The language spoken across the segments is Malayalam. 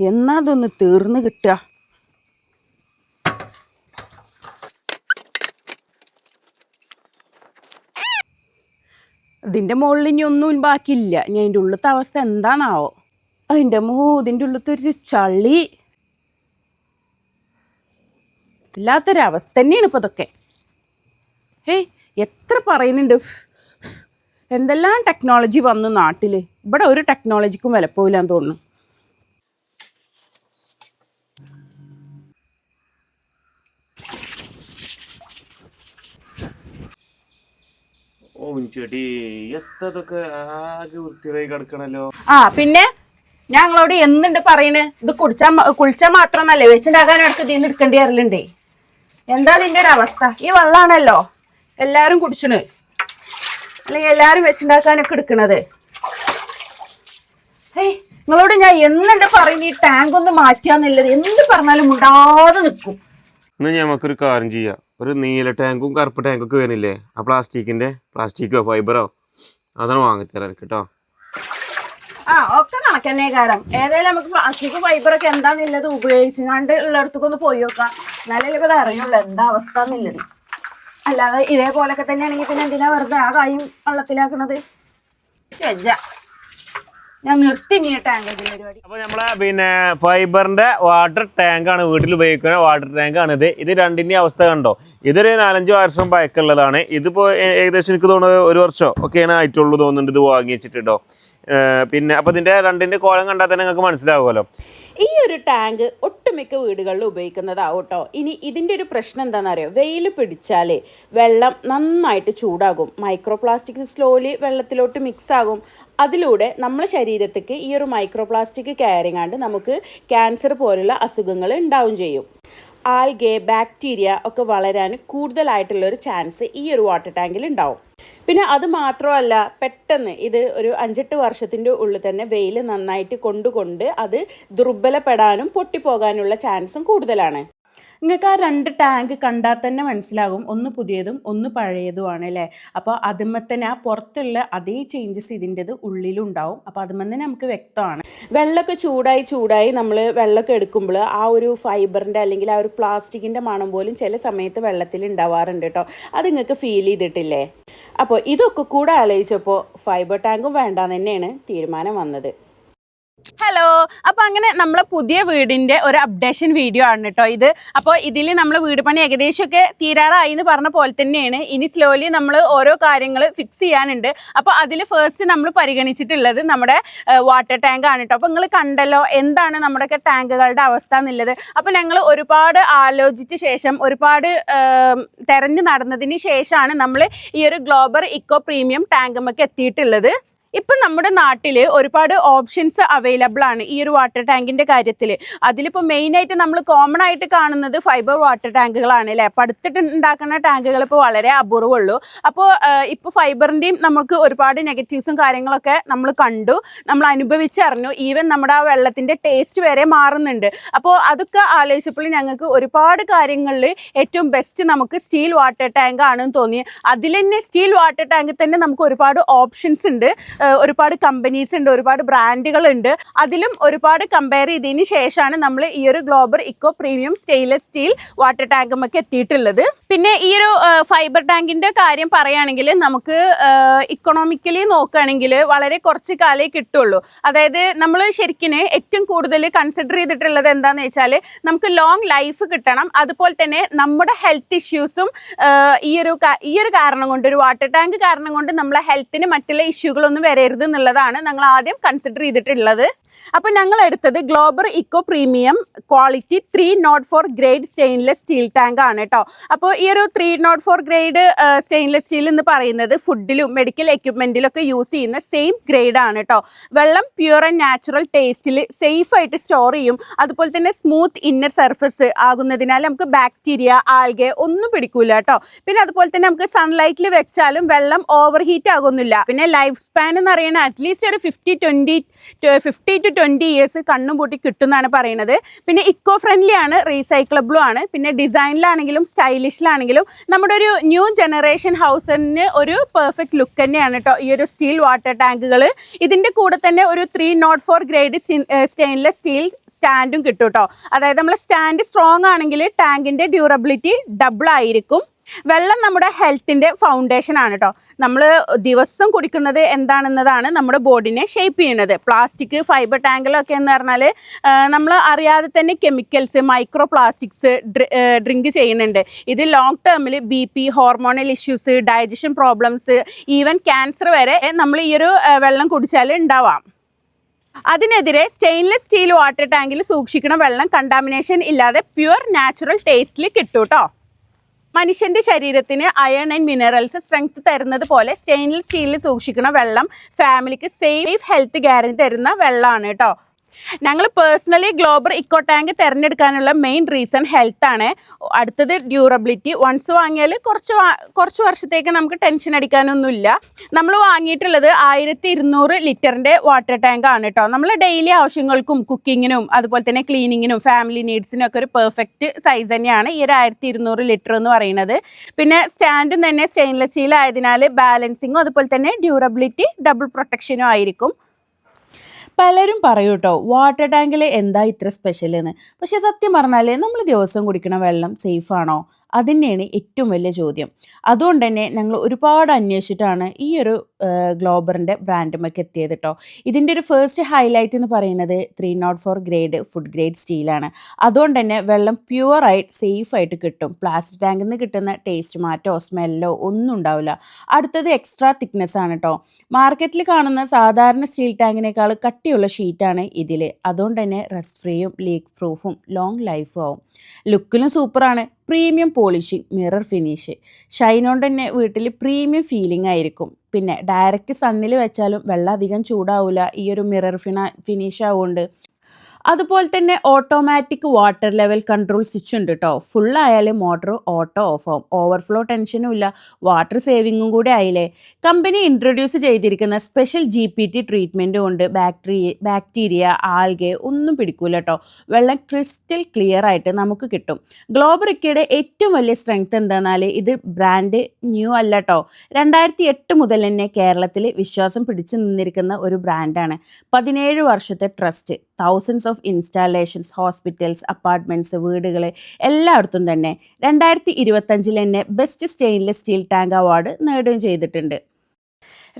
എന്നാ അതൊന്ന് തീർന്ന് കിട്ടുക. ഇതിന്റെ മുകളിൽ ഇനി ഒന്നും ബാക്കിയില്ല. ഇനി അതിന്റെ ഉള്ളിലത്തെ അവസ്ഥ എന്താണാവോ? അതിന്റെ മോ ഇതിന്റെ ഉള്ളിലത്തെ ഒരു ചളി. ഇല്ലാത്തൊരവസ്ഥ തന്നെയാണ് ഇപ്പോൾ ഇതൊക്കെ. ഏയ് എത്ര പറയുന്നുണ്ട്? എന്തെല്ലാം ടെക്നോളജി വന്നു നാട്ടിൽ ഇവിടെ ഒരു ടെക്നോളജിക്കും വിലപ്പോവില്ലാന്ന് തോന്നുന്നു. ഓ ചേട്ടി എത്തതൊക്കെ ആകെ വൃത്തിയായി കിടക്കണല്ലോ. ആ പിന്നെ ഞങ്ങളോട് എന്തുണ്ട് പറയണേ? ഇത് കുടിച്ചാ കുളിച്ചാ മാത്രമൊന്നല്ലേ വെച്ചുണ്ടാക്കാൻ ഇടയ്ക്ക് ഇതിന്ന് എടുക്കേണ്ടി വരലുണ്ടേ. എന്താ നിന്റെ ഒരു അവസ്ഥ? ഈ വെള്ളമാണല്ലോ എല്ലാരും കുടിച്ചണ്. അല്ലെങ്കിൽ എല്ലാരും വെച്ചുണ്ടാക്കാനൊക്കെ എടുക്കണത്. ഏയ് നിങ്ങളോട് ഞാൻ എന്തുണ്ട് പറയുന്ന ഈ ടാങ്ക് ഒന്ന് മാറ്റിയാന്നുള്ളത് എന്ത് പറഞ്ഞാലും മുണ്ടാതെ നിൽക്കും. എന്നാ കാര്യം ചെയ്യാം. ഒരു നീല ടാങ്കും കറുപ്പ് ടാങ്കും ഒക്കെ വരുന്നില്ലേ ആ പ്ലാസ്റ്റിക്കിന്റെ പ്ലാസ്റ്റിക്കോ ഫൈബറോ? അതാണ് വാങ്ങിത്തരാൻ കേട്ടോ ആ ഒക്കെ കണക്കന്നെ കാരണം ഏതായാലും നമുക്ക് പ്ലാസ്റ്റിക് ഫൈബറൊക്കെ എന്താന്നുള്ളത് ഉപയോഗിച്ചുകൊണ്ട് ഉള്ളിടത്തേക്കൊന്ന് പോയി നോക്കാം. എന്നാലേ ഇപ്പം അറിയുള്ളൂ എന്താ അവസ്ഥ എന്നുള്ളത്. അല്ലാതെ ഇതേപോലൊക്കെ തന്നെയാണെങ്കിൽ പിന്നെ എന്തിനാ വെറുതെ ആ കായും വെള്ളത്തിലാക്കണത് ശരിയാ. നീ ടാങ്ക് പരിപാടി. അപ്പൊ നമ്മളെ പിന്നെ ഫൈബറിന്റെ വാട്ടർ ടാങ്ക് ആണ് വീട്ടിൽ ഉപയോഗിക്കുന്ന വാട്ടർ ടാങ്ക് ആണ് ഇത്. ഇത് രണ്ടിന്റെ അവസ്ഥ കണ്ടോ? ഇതൊരു നാലഞ്ച് വർഷം പഴക്കമുള്ളതാണ് ഇതിപ്പോ ഏകദേശം എനിക്ക് തോന്നുന്നത് ഒരു വർഷം ഒക്കെയാണ് ആയിട്ടുള്ളൂ തോന്നുന്നുണ്ട് ഇത് വാങ്ങി പിന്നെ അപ്പൊ ഇതിന്റെ രണ്ടിന്റെ കോലം കണ്ടാൽ തന്നെ നിങ്ങൾക്ക് മനസ്സിലാവുമല്ലോ. ഈ ഒരു ടാങ്ക് ഒട്ടുമിക്ക വീടുകളിൽ ഉപയോഗിക്കുന്നതാവും കേട്ടോ ഇനി ഇതിന്റെ ഒരു പ്രശ്നം എന്താണെന്നറിയോ? വെയിൽ പിടിച്ചാൽ വെള്ളം നന്നായിട്ട് ചൂടാകും. മൈക്രോ പ്ലാസ്റ്റിക് സ്ലോലി വെള്ളത്തിലോട്ട് മിക്സ് ആകും അതിലൂടെ നമ്മുടെ ശരീരത്തേക്ക് ഈ ഒരു മൈക്രോ പ്ലാസ്റ്റിക് കയറിങ്ങാണ്ട് നമുക്ക് ക്യാൻസർ പോലുള്ള അസുഖങ്ങൾ ഉണ്ടാവും ചെയ്യും. ആൽഗെ ബാക്ടീരിയ ഒക്കെ വളരാൻ കൂടുതലായിട്ടുള്ള ഒരു ചാൻസ് ഈ ഒരു വാട്ടർ ടാങ്കിൽ ഉണ്ടാവും പിന്നെ അത് മാത്രമല്ല പെട്ടെന്ന് ഇത് ഒരു അഞ്ചെട്ട് വർഷത്തിന്റെ ഉള്ളിൽ തന്നെ വെയിൽ നന്നായിട്ട് കൊണ്ടുകൊണ്ട് അത് ദുർബലപ്പെടാനും പൊട്ടിപ്പോകാനുള്ള ചാൻസും കൂടുതലാണ്. നിങ്ങൾക്ക് ആ രണ്ട് ടാങ്ക് കണ്ടാൽ തന്നെ മനസ്സിലാകും. ഒന്ന് പുതിയതും ഒന്ന് പഴയതുമാണ് അല്ലേ? അപ്പോൾ അതുമ്മ തന്നെ ആ പുറത്തുള്ള അതേ ചേഞ്ചസ് ഇതിന്റെത് ഉള്ളിലും ഉണ്ടാവും അപ്പോൾ അതുമ്മ തന്നെ നമുക്ക് വ്യക്തമാണ്. വെള്ളമൊക്കെ ചൂടായി ചൂടായി നമ്മൾ വെള്ളമൊക്കെ എടുക്കുമ്പോൾ ആ ഒരു ഫൈബറിന്റെ അല്ലെങ്കിൽ ആ ഒരു പ്ലാസ്റ്റിക്കിന്റെ മണം പോലും ചില സമയത്ത് വെള്ളത്തിൽ ഉണ്ടാവാറുണ്ട് കേട്ടോ. അത് നിങ്ങൾക്ക് ഫീൽ ചെയ്തിട്ടില്ലേ? അപ്പോൾ ഇതൊക്കെ കൂടെ ആലോചിച്ചപ്പോൾ ഫൈബർ ടാങ്കും വേണ്ടാന്ന് തന്നെയാണ് തീരുമാനം വന്നത്. ഹലോ അപ്പൊ അങ്ങനെ നമ്മളെ പുതിയ വീടിന്റെ ഒരു അപ്ഡേഷൻ വീഡിയോ ആണ് കേട്ടോ ഇത്. അപ്പോൾ ഇതിൽ നമ്മൾ വീട് പണി ഏകദേശമൊക്കെ തീരാറായി എന്ന് പറഞ്ഞ പോലെ തന്നെയാണ്. ഇനി സ്ലോലി നമ്മൾ ഓരോ കാര്യങ്ങൾ ഫിക്സ് ചെയ്യാനുണ്ട്. അപ്പോൾ അതിൽ ഫസ്റ്റ് നമ്മൾ പരിഗണിച്ചിട്ടുള്ളത് നമ്മുടെ വാട്ടർ ടാങ്ക് ആണ് കേട്ടോ അപ്പോൾ നിങ്ങൾ കണ്ടല്ലോ എന്താണ് നമ്മുടെയൊക്കെ ടാങ്കുകളുടെ അവസ്ഥ എന്നുള്ളത്. അപ്പോൾ ഞങ്ങൾ ഒരുപാട് ആലോചിച്ച ശേഷം ഒരുപാട് തെരഞ്ഞു നടന്നതിന് ശേഷമാണ് നമ്മൾ ഈ ഒരു ഗ്ലോബൽ ഇക്കോ പ്രീമിയം ടാങ്കുമൊക്കെ എത്തിയിട്ടുള്ളത്. ഇപ്പം നമ്മുടെ നാട്ടിൽ ഒരുപാട് ഓപ്ഷൻസ് അവൈലബിൾ ആണ് ഈ ഒരു വാട്ടർ ടാങ്കിന്റെ കാര്യത്തിൽ അതിലിപ്പോൾ മെയിനായിട്ട് നമ്മൾ കോമൺ ആയിട്ട് കാണുന്നത് ഫൈബർ വാട്ടർ ടാങ്കുകളാണ് അല്ലേ? പടുത്തിട്ട് ഉണ്ടാക്കുന്ന ടാങ്കുകൾ ഇപ്പോൾ വളരെ അപൂർവമുള്ളൂ അപ്പോൾ ഇപ്പോൾ ഫൈബറിന്റെയും നമുക്ക് ഒരുപാട് നെഗറ്റീവ്സും കാര്യങ്ങളൊക്കെ നമ്മൾ കണ്ടു. നമ്മൾ അനുഭവിച്ചറിഞ്ഞു. ഈവൻ നമ്മുടെ ആ വെള്ളത്തിന്റെ ടേസ്റ്റ് വരെ മാറുന്നുണ്ട്. അപ്പോൾ അതൊക്കെ ആലോചിച്ചപ്പോൾ ഞങ്ങൾക്ക് ഒരുപാട് കാര്യങ്ങളിൽ ഏറ്റവും ബെസ്റ്റ് നമുക്ക് സ്റ്റീൽ വാട്ടർ ടാങ്ക് ആണെന്ന് തോന്നി. അതിൽ തന്നെ സ്റ്റീൽ വാട്ടർ ടാങ്കിൽ തന്നെ നമുക്ക് ഒരുപാട് ഓപ്ഷൻസ് ഉണ്ട്. ഒരുപാട് കമ്പനീസ് ഉണ്ട് ഒരുപാട് ബ്രാൻഡുകൾ ഉണ്ട്. അതിലും ഒരുപാട് കമ്പയർ ചെയ്തതിന് ശേഷമാണ് നമ്മൾ ഈ ഒരു Global eco premium stainless steel water ടാങ്കും ഒക്കെ എത്തിയിട്ടുള്ളത്. പിന്നെ ഈ ഒരു ഫൈബർ ടാങ്കിന്റെ കാര്യം പറയുകയാണെങ്കിൽ നമുക്ക് ഇക്കണോമിക്കലി നോക്കുകയാണെങ്കിൽ വളരെ കുറച്ച് കാലേ കിട്ടുള്ളൂ. അതായത് നമ്മൾ ശരിക്കും ഏറ്റവും കൂടുതൽ കൺസിഡർ ചെയ്തിട്ടുള്ളത് എന്താണെന്ന് വെച്ചാൽ നമുക്ക് ലോങ് ലൈഫ് കിട്ടണം. അതുപോലെ തന്നെ നമ്മുടെ ഹെൽത്ത് ഇഷ്യൂസും ഈ ഒരു ഈ ഒരു കാരണം കൊണ്ട് ഒരു വാട്ടർ ടാങ്ക് കാരണം കൊണ്ട് നമ്മളെ ഹെൽത്തിന് മറ്റുള്ള ഇഷ്യൂകളൊന്നും വരരുത് എന്നുള്ളതാണ് ഞങ്ങൾ ആദ്യം കൺസിഡർ ചെയ്തിട്ടുള്ളത്. അപ്പോൾ ഞങ്ങൾ എടുത്തത് Global eco premium quality three nought four grade stainless steel tank ആണ് കേട്ടോ അപ്പോൾ ഈ ഒരു three nought four grade stainless steel എന്ന് പറയുന്നത് ഫുഡിലും മെഡിക്കൽ എക്യുപ്മെന്റിലും ഒക്കെ യൂസ് ചെയ്യുന്ന സെയിം ഗ്രേഡ് ആണ് കേട്ടോ വെള്ളം പ്യുർ ആൻഡ് നാച്ചുറൽ ടേസ്റ്റിൽ സേഫ് ആയിട്ട് സ്റ്റോർ ചെയ്യും. അതുപോലെ തന്നെ സ്മൂത്ത് ഇന്നർ സർഫസ് ആകുന്നതിനാൽ നമുക്ക് ബാക്ടീരിയ ആൽഗെ ഒന്നും പിടിക്കൂല കേട്ടോ പിന്നെ അതുപോലെ തന്നെ നമുക്ക് സൺലൈറ്റിൽ വെച്ചാലും വെള്ളം ഓവർ ഹീറ്റ് ആകുന്നില്ല. പിന്നെ ലൈഫ് സ്പാൻ എന്ന് പറയുന്നത് അറ്റ്ലീസ്റ്റ് ഒരു fifty twenty fifty to twenty years കണ്ണും പൂട്ടി കിട്ടുമെന്നാണ് പറയുന്നത് പിന്നെ ഇക്കോ ഫ്രണ്ട്ലി ആണ് റീസൈക്ലബിളും ആണ്. പിന്നെ ഡിസൈനിലാണെങ്കിലും സ്റ്റൈലിഷിലാണെങ്കിലും നമ്മുടെ ഒരു ന്യൂ ജനറേഷൻ ഹൗസിന് ഒരു പെർഫെക്റ്റ് ലുക്ക് തന്നെയാണ് കേട്ടോ ഈ ഒരു സ്റ്റീൽ വാട്ടർ ടാങ്കുകൾ ഇതിന്റെ കൂടെ തന്നെ ഒരു three nought four grade stainless steel സ്റ്റാൻഡും കിട്ടും കേട്ടോ അതായത് നമ്മൾ സ്റ്റാൻഡ് സ്ട്രോങ് ആണെങ്കിൽ ടാങ്കിന്റെ ഡ്യൂറബിലിറ്റി ഡബിൾ ആയിരിക്കും. വെള്ളം നമ്മുടെ ഹെൽത്തിന്റെ ഫൗണ്ടേഷൻ ആണ് കേട്ടോ നമ്മൾ ദിവസം കുടിക്കുന്നത് എന്താണെന്നതാണ് നമ്മുടെ ബോഡിനെ ഷേപ്പ് ചെയ്യുന്നത്. പ്ലാസ്റ്റിക് ഫൈബർ ടാങ്കിലൊക്കെ എന്ന് പറഞ്ഞാൽ നമ്മൾ അറിയാതെ തന്നെ കെമിക്കൽസ് മൈക്രോ പ്ലാസ്റ്റിക്സ് ഡ്രിങ്ക് ചെയ്യുന്നുണ്ട്. ഇത് ലോങ് ടേമിൽ B P hormonal issues digestion problems even cancer വരെ നമ്മൾ ഈ ഒരു വെള്ളം കുടിച്ചാൽ ഉണ്ടാവാം. അതിനെതിരെ സ്റ്റെയിൻലെസ് സ്റ്റീൽ വാട്ടർ ടാങ്കിൽ സൂക്ഷിക്കുന്ന വെള്ളം കണ്ടാമിനേഷൻ ഇല്ലാതെ പ്യുവർ നാച്ചുറൽ ടേസ്റ്റിൽ കിട്ടും കേട്ടോ മനുഷ്യന്റെ ശരീരത്തിന് അയൺ ആൻഡ് മിനറൽസ് സ്ട്രെങ്ത് തരുന്നത് പോലെ സ്റ്റെയിൻലെസ് സ്റ്റീലിൽ സൂക്ഷിക്കുന്ന വെള്ളം ഫാമിലിക്ക് സേഫ് ഹെൽത്ത് ഗ്യാരണ്ടി തരുന്ന വെള്ളമാണ് കേട്ടോ. ഞങ്ങൾ പേഴ്സണലി ഗ്ലോബൽ ഇക്കോ ടാങ്ക് തിരഞ്ഞെടുക്കാനുള്ള മെയിൻ റീസൺ ഹെൽത്ത് ആണ്. അടുത്തത് ഡ്യൂറബിലിറ്റി വൺസ് വാങ്ങിയാൽ കുറച്ച് കുറച്ച് വർഷത്തേക്ക് നമുക്ക് ടെൻഷൻ അടിക്കാനൊന്നുമില്ല. നമ്മൾ വാങ്ങിയിട്ടുള്ളത് ആയിരത്തി ഇരുന്നൂറ് ലിറ്ററിന്റെ വാട്ടർ ടാങ്ക് ആണ് കേട്ടോ നമ്മൾ ഡെയിലി ആവശ്യങ്ങൾക്കും കുക്കിങ്ങിനും അതുപോലെ തന്നെ ക്ലീനിങ്ങിനും ഫാമിലി നീഡ്സിനും ഒക്കെ ഒരു പെർഫെക്റ്റ് സൈസ് തന്നെയാണ് ഈ ഒരു ആയിരത്തി ഇരുന്നൂറ് ലിറ്റർ എന്ന് പറയുന്നത്. പിന്നെ സ്റ്റാൻഡും തന്നെ സ്റ്റെയിൻലെസ് സ്റ്റീൽ ആയതിനാൽ ബാലൻസിങ്ങും അതുപോലെ തന്നെ ഡ്യൂറബിലിറ്റി ഡബിൾ പ്രൊട്ടക്ഷനും ആയിരിക്കും. പലരും പറയും കേട്ടോ വാട്ടർ ടാങ്കിൽ എന്താ ഇത്ര സ്പെഷ്യൽ എന്ന് പക്ഷേ സത്യം പറഞ്ഞാൽ നമ്മൾ ദിവസം കുടിക്കുന്ന വെള്ളം സേഫ് ആണോ അതുതന്നെയാണ് ഏറ്റവും വലിയ ചോദ്യം. അതുകൊണ്ട് തന്നെ ഞങ്ങൾ ഒരുപാട് അന്വേഷിച്ചിട്ടാണ് ഈ ഒരു ഗ്ലോബറിന്റെ ബ്രാൻഡുമൊക്കെ എത്തിയത് കേട്ടോ ഇതിന്റെ ഒരു ഫസ്റ്റ് ഹൈലൈറ്റ് എന്ന് പറയുന്നത് three nought four grade food grade സ്റ്റീലാണ് അതുകൊണ്ട് തന്നെ വെള്ളം പ്യുവറായിട്ട് സേഫായിട്ട് കിട്ടും. പ്ലാസ്റ്റിക് ടാങ്കിൽ നിന്ന് കിട്ടുന്ന ടേസ്റ്റ് മാറ്റോ സ്മെല്ലോ ഒന്നും ഉണ്ടാവില്ല. അടുത്തത് എക്സ്ട്രാ തിക്നെസ് ആണ് കേട്ടോ മാർക്കറ്റിൽ കാണുന്ന സാധാരണ സ്റ്റീൽ ടാങ്കിനേക്കാൾ കട്ടിയുള്ള ഷീറ്റാണ് ഇതിൽ അതുകൊണ്ട് തന്നെ റസ്റ്റ് ഫ്രീയും ലീക്ക് പ്രൂഫും ലോങ് ലൈഫും ആവും. ലുക്കിലും സൂപ്പറാണ് premium polishing mirror finish shine കൊണ്ട് തന്നെ വീട്ടിൽ പ്രീമിയം ഫീലിംഗ് ആയിരിക്കും. പിന്നെ ഡയറക്റ്റ് സണ്ണിൽ വെച്ചാലും വെള്ളം അധികം ചൂടാവില്ല ഈ ഒരു മിറർ ഫിന ഫിനിഷ് ആവുകൊണ്ട് അതുപോലെ തന്നെ automatic water level control switch ഉണ്ട് കേട്ടോ ഫുൾ ആയാലും മോട്ടർ ഓട്ടോ ഓഫ് ആവും. ഓവർഫ്ലോ ടെൻഷനും ഇല്ല. വാട്ടർ സേവിങ്ങും കൂടി ആയില്ലേ? കമ്പനി ഇൻട്രൊഡ്യൂസ് ചെയ്തിരിക്കുന്ന special G P T treatment കൊണ്ട് ബാക്ടീരിയ ബാക്ടീരിയ ആൽഗെ ഒന്നും പിടിക്കൂല കേട്ടോ വെള്ളം ക്രിസ്റ്റൽ ക്ലിയർ ആയിട്ട് നമുക്ക് കിട്ടും. ഗ്ലോബറിക്കയുടെ ഏറ്റവും വലിയ സ്ട്രെങ്ത് എന്താണെന്നാൽ ഇത് ബ്രാൻഡ് ന്യൂ അല്ല കേട്ടോ രണ്ടായിരത്തി എട്ട് മുതൽ തന്നെ കേരളത്തിൽ വിശ്വാസം പിടിച്ചു നിന്നിരിക്കുന്ന ഒരു ബ്രാൻഡാണ് പതിനേഴ് വർഷത്തെ trust thousands of installations hospitals apartments വീടുകൾ എല്ലായിടത്തും തന്നെ രണ്ടായിരത്തി ഇരുപത്തഞ്ചിൽ തന്നെ best stainless steel tank award നേടുകയും ചെയ്തിട്ടുണ്ട്.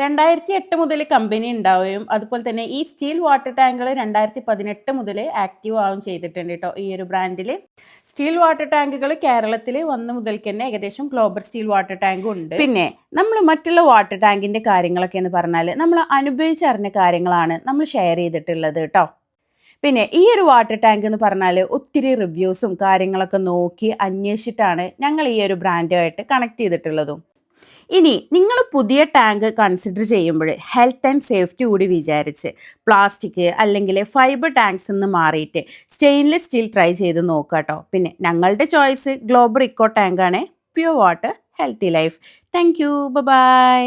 രണ്ടായിരത്തി എട്ട് മുതൽ കമ്പനി ഉണ്ടാവുകയും അതുപോലെ തന്നെ ഈ സ്റ്റീൽ വാട്ടർ ടാങ്കുകൾ രണ്ടായിരത്തി പതിനെട്ട് മുതൽ ആക്റ്റീവ് ആവുകയും ചെയ്തിട്ടുണ്ട് കേട്ടോ ഈ ഒരു ബ്രാൻഡിൽ സ്റ്റീൽ വാട്ടർ ടാങ്കുകൾ കേരളത്തിൽ വന്ന മുതൽക്ക് തന്നെ ഏകദേശം ഗ്ലോബൽ സ്റ്റീൽ വാട്ടർ ടാങ്കും ഉണ്ട്. പിന്നെ നമ്മൾ മറ്റുള്ള വാട്ടർ ടാങ്കിന്റെ കാര്യങ്ങളൊക്കെ എന്ന് പറഞ്ഞാൽ നമ്മൾ അനുഭവിച്ചറിഞ്ഞ കാര്യങ്ങളാണ് നമ്മൾ ഷെയർ ചെയ്തിട്ടുള്ളത് കേട്ടോ. പിന്നെ ഈ ഒരു വാട്ടർ ടാങ്ക് എന്ന് പറഞ്ഞാൽ ഒത്തിരി റിവ്യൂസും കാര്യങ്ങളൊക്കെ നോക്കി അന്വേഷിച്ചിട്ടാണ് ഞങ്ങൾ ഈ ഒരു ബ്രാൻഡുമായിട്ട് കണക്ട് ചെയ്തിട്ടുള്ളതും. ഇനി നിങ്ങൾ പുതിയ ടാങ്ക് കൺസിഡർ ചെയ്യുമ്പോൾ ഹെൽത്ത് ആൻഡ് സേഫ്റ്റി കൂടി വിചാരിച്ച് പ്ലാസ്റ്റിക് അല്ലെങ്കിൽ ഫൈബർ ടാങ്ക്സ് നിന്ന് മാറിയിട്ട് സ്റ്റെയിൻലെസ് സ്റ്റീൽ ട്രൈ ചെയ്ത് നോക്കുക കേട്ടോ പിന്നെ ഞങ്ങളുടെ choice global eco ടാങ്കാണ് pure water healthy life thank you bye